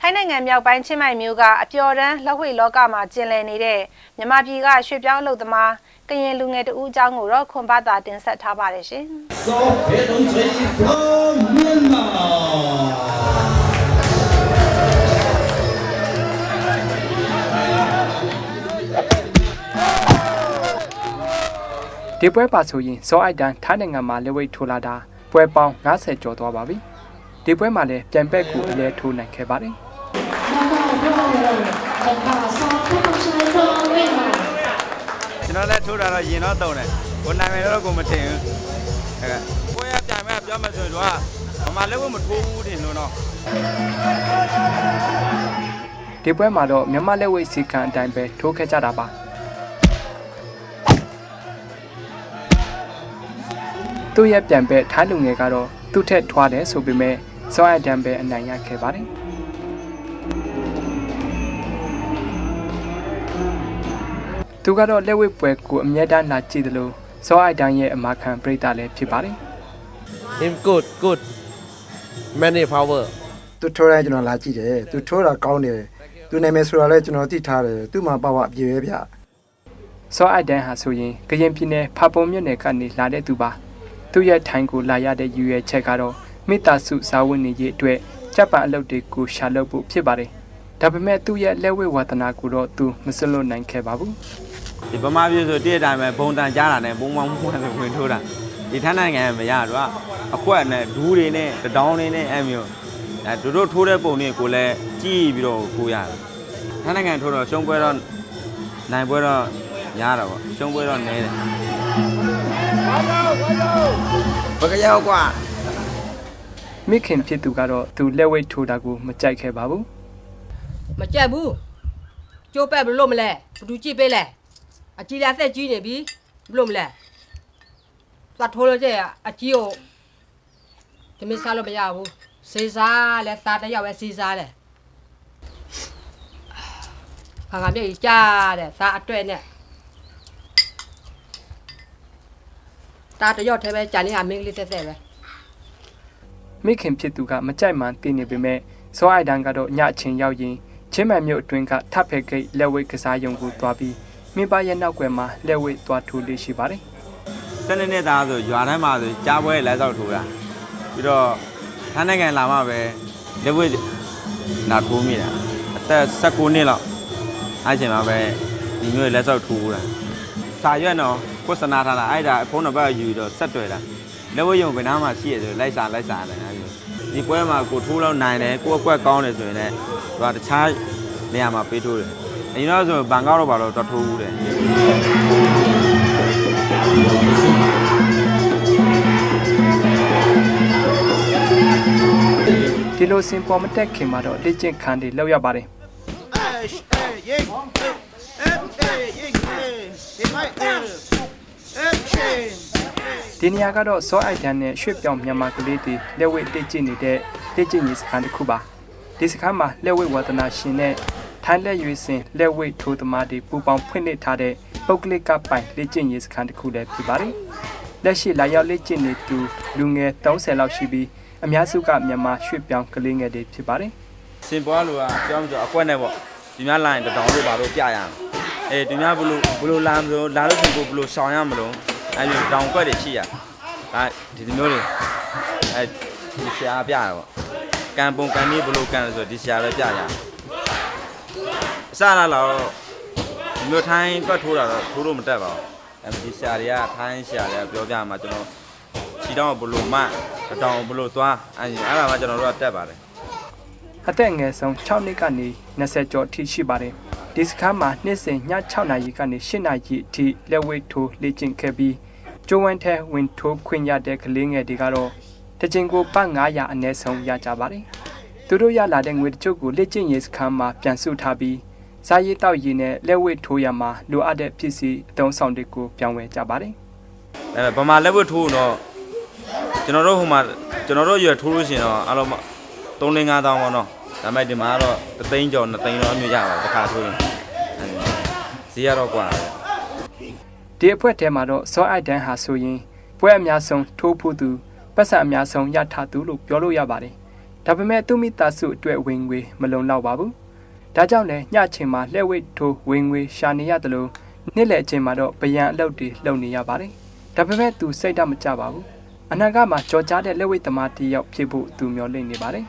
ထိုင်းနိုင်ငံမြောက်ပိုင်းချင်းမိုင်မြို့ကအပျော်တမ်းလက်ဝှေလောကမှာကျင်လည်နေတဲ့မြန်မာပြည်ကရွှေပြောင်းအလုပ်သမားကရင်လူငယ်တဦးအကြောင်းကိုတော့ခွန်ပါတာတင်ဆက်ထားပါတယ်ရှင်။ So, Pedro J. from Myanmar. ဒီပွဲပါဆိုရင်ဇောအိုက်တန်ထိုင်းနိုင်ငံမှာလက်ဝိတ်ထိုးလာတာပွဲပေါင်း90ကျော်သွားပါပြီဒီပွဲမှာလည်းပြန်ပက်ကူအလဲထိုးနိုင်ခဲ့ပါတယ် ကျွန်တော်လည်းထိုးတာတော့ရင်တော့တုံတယ်ကိုနိုင်မယ်တော့ကိုမထင်ဘူးအဲကိုရပြိုင်မဲ့ပြောမှဆိုရင်တော့မမလည်းဝမထိုးဘူးတင်လို့တော့ဒီပွဲမှာတော့မြန်မာလက်ဝိတ်စီကံအတိုင်းပဲထိုးခဲ့ကြတာပါသူ့ရဲ့ပြန်ပက်ထိုင်းလူငယ်ကတော့သူ့ထက်ထွားတယ်ဆိုပေမဲ့ဇောအိုက်တန်ပဲအနိုင်ရခဲ့ပါတယ် သူကတော့လက်ဝိတ်ပွဲကိုအမြဲတမ်းလာကြည့်တယ်လို့ဇောအိုက်တန်ရဲ့အမာခံပရိသတ်လည်းဖြစ်ပါတယ် him good good many power သူထိုးတိုင်းကျွန်တော်လာကြည့်တယ်သူထိုးတာကောင်းတယ်သူနာမည်ဆိုတာလည်းကျွန်တော်သိထားတယ်သူ့မှာပါဝါအပြည့်ပဲဗျစောအိုက်တန်ဟာဆိုရင်ကရင်ပြည်နယ်ဖာပုံမြို့နယ်ကနေလာတဲ့သူပါသူ့ရဲ့ထိုင်ကိုလာရတဲ့ယူရဲချက်ကတော့မိသားစုစာဝတ်နေရေးအတွက်ကြက်ပံအလုပ်တွေကိုရှာလုပ်ဖို့ဖြစ်ပါတယ်ဒါပေမဲ့သူ့ရဲ့လက်ဝဲဝါသနာကိုတော့သူမစွန့်လွတ်နိုင်ခဲ့ပါဘူး ဒီဗမာပြည်ဆိုတည့်တဲ့အတိုင်းပဲဘုံတန်ကြားတာနဲ့ဘုံမောင်းမှုနဲ့ဝင်ထိုးတာဒီထိုင်းနိုင်ငံမရတော့အကွက်နဲ့ဒူးတွေနဲ့တဒေါင်းတွေနဲ့အဲ့မျိုးအဲတို့တို့ထိုးတဲ့ပုံတွေကိုလည်းကြည့်ပြီးတော့ကိုရတယ်ထိုင်းနိုင်ငံထိုးတော့ရှုံးပွဲတော့နိုင်ပွဲတော့ရတာပေါ့ရှုံးပွဲတော့နည်းတယ်ဘကရောက်ကွာမိခင်ဖြစ်သူကတော့သူလက်ဝဲထိုးတာကိုမကြိုက်ခဲ့ပါဘူးမကြက်ဘူးကျိုးပက်ဘလို့မလဲဘသူကြည့်ပေးလဲ အကြီးလာသက်ကြီးနေပြီဘလို့မလဲသွားထိုးလို့ကျအကြီးကိုဒီမစားလို့မရဘူးစေစားလဲသားတစ်ယောက်ပဲစေစားတယ်ခါခါမြေကြီးကြားတယ်သားအတွက်နဲ့သားတစ်ယောက်တည်းပဲကြံနေရမင်းကလေးသက်သက်ပဲမိခင်ဖြစ်သူကမကြိုက်မှန်သိနေပေမဲ့ဇောအိုက်တန်ကတော့ညအချင်းရောက်ရင်ချင်းမှန်မြို့အတွင်းကထပ်ဖဲဂိတ်လက်ဝဲကစားရုံကိုသွားပြီး မိဘရဲ့နောက်ွယ်မှာလက်ဝဲသွားထိုးလေးရှိပါတယ်စနေနေ့သားဆိုရွာတိုင်းမှာဆိုကြားပွဲလဲဆောက်ထိုးတာပြီးတော့ထိုင်းနိုင်ငံလာမှပဲလက်ဝဲနာထိုးမိတာအသက်16နှစ်လောက်အဲ့ချိန်မှာပဲဒီမျိုးလက်ဆောက်ထိုးတာစာရွက်တော့ကိုစနာထားတာအဲ့ဒါဖုန်းနံပါတ်ယူတော့ဆက်တွေ့တာလက်ဝဲယုံကနားမှာရှိရဆိုလိုက်စာလိုက်စာတယ်အဲ့လိုဒီပွဲမှာကိုထိုးလောက်နိုင်တယ်ကိုအကွက်ကောင်းတယ်ဆိုရင်လည်းသူကတခြားနေရာမှာပေးထိုးတယ် အရင်တော့ဆိုဘန်ကောက်တော့ဘာလို့တော့ထိုးဘူးတယ်ဒီလိုစင်ပေါ်မတက်ခင်မှာတော့လေ့ကျင့်ခန်းတွေလောက်ရပါတယ်ဒီနေရာကတော့စောအိုက်တန်နဲ့ရွှေ့ပြောင်မြန်မာကလေးတွေလက်ဝဲတိတ်ကျင့်နေတဲ့တိတ်ကျင့်ရေးစခန်းတစ်ခုပါဒီစခန်းမှာလက်ဝဲဝါသနာရှင်နဲ့ ထိုင်းလက်ရွေးစင်လက်ဝဲထိုးသမားတွေပူပေါင်းဖွင့်လှစ်ထားတဲ့ပုတ်ကလစ်ကပိုင်လက်ကျင့်ရေးစခန်းတစ်ခုလည်းဖြစ်ပါတယ်လက်ရှိလာရောက်လက်ကျင့်နေသူလူငယ်30လောက်ရှိပြီးအများစုကမြန်မာရွှေ့ပြောင်ကလေးငယ်တွေဖြစ်ပါတယ်စင်ပွားလူကပြောမှဆိုအကွက်နဲ့ပေါ့ဒီများလာရင်တတောင်တို့ဘာလို့ပြရအောင်အေးဒီများဘလို့ဘလို့လာမလို့လာလို့ရှိကိုဘလို့ရှောင်ရမလို့အဲ့လိုတောင်ကွက်တွေရှိရဒါဒီလိုမျိုးတွေအဲဒီဆရာပြရပေါ့ကံပုံကံနည်းဘလို့ကံလဲဆိုဒီဆရာပဲပြရအ စလာတော့ဒီမျိုးထိုင်းတွက်ထိုးတာတော့ထိုးလို့မတက်ပါဘူးအဲဒီဆရာတွေကထိုင်းဆရာတွေကပြောပြမှာကျွန်တော်ခြေတောင်ဘလို့မတတောင်ဘလို့သွားအဲ့အဲ့ဒါမှကျွန်တော်တို့ကတက်ပါတယ်အသက်အငယ်ဆုံး6နှစ်ကနေ20ကျော်အထိရှိပါတယ်ဒီစခန်းမှာနှစ်စဉ်ည6နာရီကနေ8နာရီအထိလက်ဝဲထိုးလေ့ကျင့်ခဲ့ပြီးကျိုးဝမ်းထဲဝင်ထိုးခွင့်ရတဲ့ကလေးငယ်တွေကတော့တစ်ချိန်ကိုပတ်900အနည်းဆုံးရကြပါတယ်သူတို့ရလာတဲ့ငွေတချို့ကိုလေ့ကျင့်ရေးစခန်းမှာပြန်စုထားပြီး စားရည်တောက်ရည်နဲ့လက်ဝတ်ထိုးရမှာလိုအပ်တဲ့ဖြစ်စီအတုံးဆောင်တွေကိုပြောင်းဝယ်ကြပါတယ်။အဲဗမာလက်ဝတ်ထိုးတော့ကျွန်တော်တို့ဟိုမှာကျွန်တော်တို့ရွယ်ထိုးလို့ရှိရင်တော့အလုံး3-5တောင်းပေါ့နော်။ဒါပေမဲ့ဒီမှာကတော့တသိန်းကျော်2သိန်းတော့အမျိုးရပါတယ်တစ်ခါထိုးရင်။ဈေးကတော့ကွာ။ဒီအဖွဲထဲမှာတော့စောအိုက်တန်ဟာဆိုရင်ပွဲအများဆုံးထိုးဖို့သူပတ်စံအများဆုံးရထားသူလို့ပြောလို့ရပါတယ်။ဒါပေမဲ့သူမိသားစုအတွက်ဝင်ငွေမလုံလောက်ပါဘူး။ ဒါကြောင့်လည်းညချင်းမှာလက်ဝိတ်ထိုးဝင်ငွေရှာနေရတယ်လို့နေ့လယ်အချိန်မှာတော့ဗယံအလုပ်တွေလုပ်နေရပါတယ်ဒါပေမဲ့သူစိတ်ဓာတ်မကြပါဘူးအနာဂတ်မှာကြော်ကြားတဲ့လက်ဝိတ်သမားတစ်ယောက်ဖြစ်ဖို့သူမျှော်လင့်နေပါတယ်